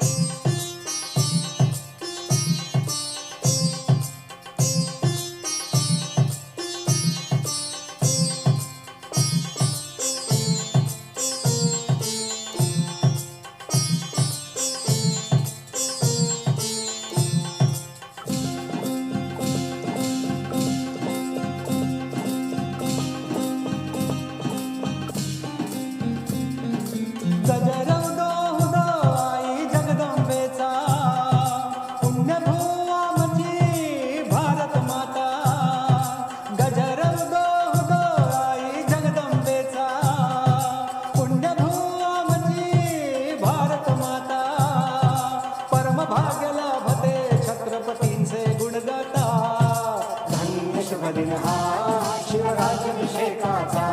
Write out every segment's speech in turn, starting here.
Bye. दिन हा शिवराज्याभिषेकाचा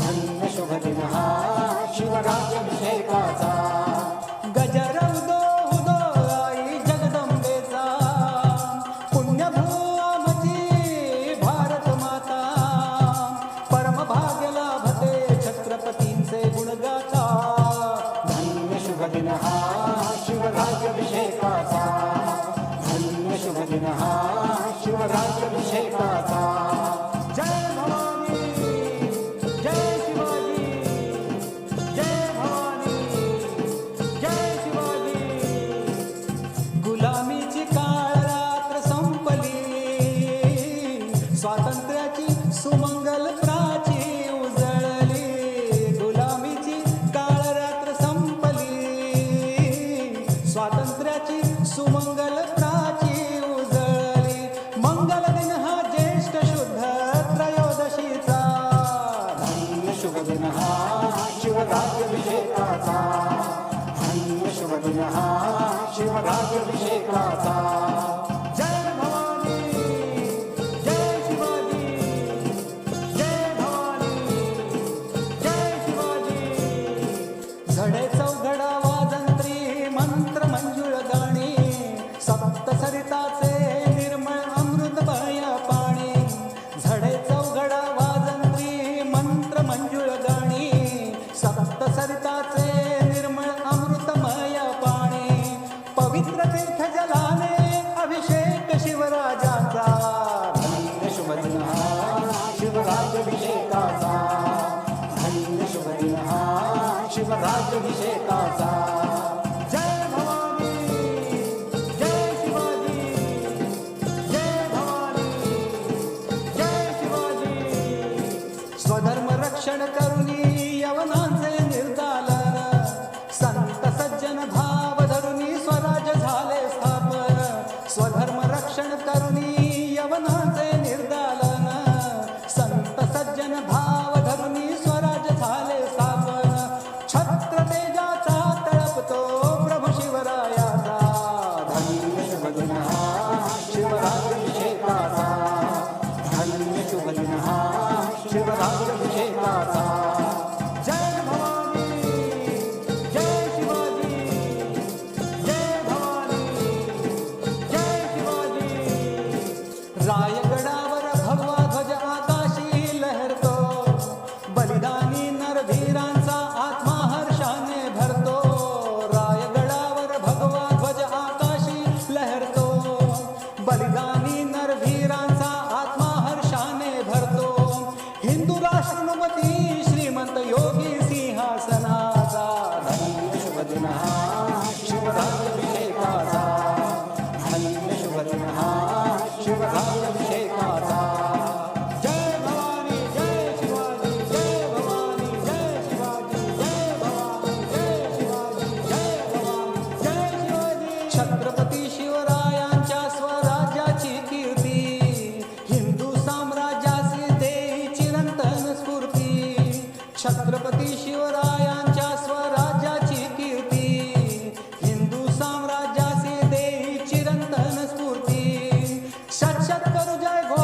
धन्य शुभ दिन हा शिवराज्याभिषेकाचा गजर उदो आई जगदंबेचा. पुण्यभूमची भारत माता परमभाग्य लाभते छत्रपतींचे गुणगाथा धन्य शुभ दिन हा शिवराज्याभिषेकाचा दिन हा शिवराज्याभिषेकाचा जय भवानी जय शिवाजी जय भवानी जय शिवाजी गुलामीची काळ रात्र संपली. स्वातंत्र्याची सुमंगल प्राची उजळली गुलामीची काळ रात्र संपली स्वातंत्र्याची सुमंगल शिवराज्याभिषेकाचा शिवराज्याभिषेकाचा धन्य शुभ हा शिवराज्याभिषेकाचा. जय भवानी जय शिवाजी जय भवानी जय शिवाजी. स्वधर्म रक्षण करुणी धन्य शुभ हिंदू राष्ट्रनुमती श्रीमंत योगी सिंहासनाचा. धन्य शुभ दिन हा छत्रपती शिवरायांच्या स्वराज्याची कीर्ती हिंदू साम्राज्याचे देही चिरंतन स्फूर्ती. शत करू जय घो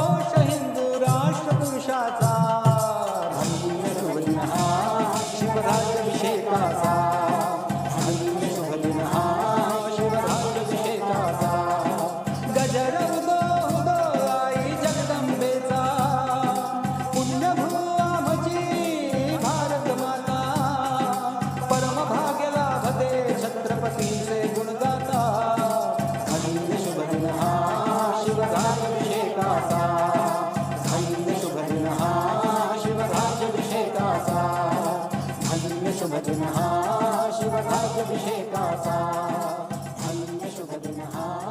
शुभ दिन हा शिवराज्याभिषेकाचा अन्य शुभ दिन हा.